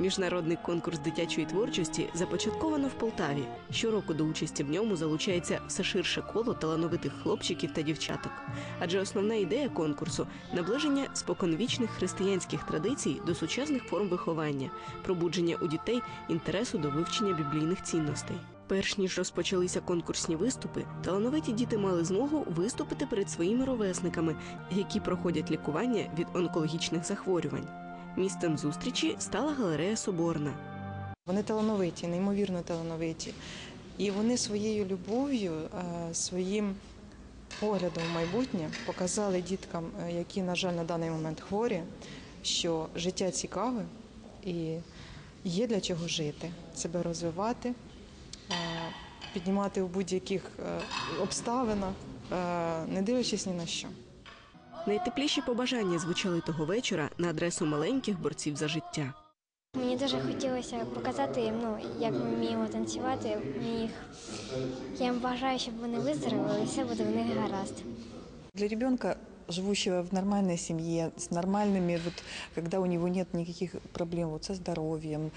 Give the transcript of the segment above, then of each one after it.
Міжнародний конкурс дитячої творчості започатковано в Полтаві. Щороку до участі в ньому залучається все ширше коло талановитих хлопчиків та дівчаток. Адже основна ідея конкурсу наближення споконвічних християнських традицій до сучасних форм виховання, пробудження у дітей інтересу до вивчення біблійних цінностей. Перш ніж розпочалися конкурсні виступи, талановиті діти мали змогу виступити перед своїми ровесниками, які проходять лікування від онкологічних захворювань. Місцем зустрічі стала галерея Соборна. Вони талановиті, неймовірно талановиті. І вони своєю любов'ю, е, своїм поглядом в майбутнє показали діткам, е, які, на жаль, на даний момент хворі, що життя цікаве і є для чого жити, себе розвивати, е, піднімати в будь-яких обставинах, не дивлячись ні на що. Найтепліші побажання звучали того вечора на адресу маленьких борців за життя. Мені дуже хотілося показати їм, ну, як ми вміємо танцювати. Їх... Я їм бажаю, щоб вони виздоровили, і все буде в них гаразд. Для ребенка, живущего в нормальной семье, с нормальными, вот, когда у него нет никаких проблем вот, со здоровьем,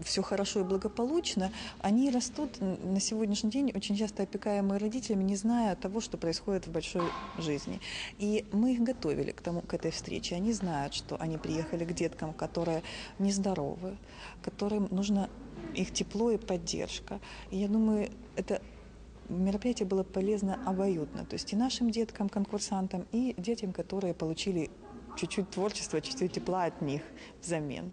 все хорошо и благополучно, они растут на сегодняшний день очень часто опекаемые родителями, не зная того, что происходит в большой жизни. И мы их готовили к, тому, к этой встрече. Они знают, что они приехали к деткам, которые нездоровы, которым нужно их тепло и поддержка. И я думаю, это мероприятие было полезно обоюдно, то есть и нашим деткам, конкурсантам, и детям, которые получили чуть-чуть творчества, чуть-чуть тепла от них взамен.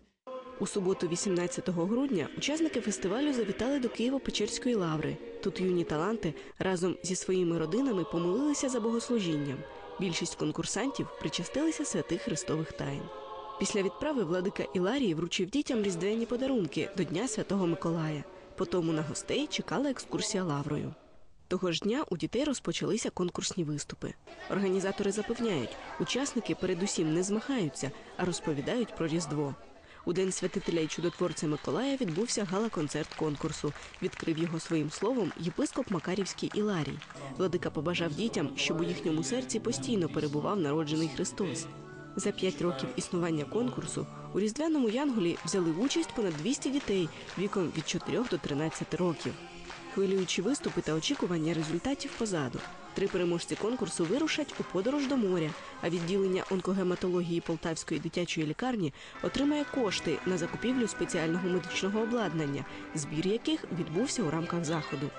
У суботу, 18 грудня, учасники фестивалю завітали до Києво-Печерської лаври. Тут юні таланти разом зі своїми родинами помолилися за богослужінням. Більшість конкурсантів причастилися святих Христових таїн. Після відправи владика Іларії вручив дітям різдвяні подарунки до Дня Святого Миколая. Потому на гостей чекала екскурсія лаврою. Того ж дня у дітей розпочалися конкурсні виступи. Організатори запевняють, учасники передусім не змагаються, а розповідають про Різдво. У день святителя і чудотворця Миколая відбувся гала-концерт конкурсу. Відкрив його своїм словом єпископ Макарівський Іларій. Владика побажав дітям, щоб у їхньому серці постійно перебував народжений Христос. За п'ять років існування конкурсу у різдвяному янголі взяли участь понад 200 дітей віком від 4 до 13 років. Хвилюючі виступи та очікування результатів позаду. Три переможці конкурсу вирушать у подорож до моря, а відділення онкогематології Полтавської дитячої лікарні отримає кошти на закупівлю спеціального медичного обладнання, збір яких відбувся у рамках заходу.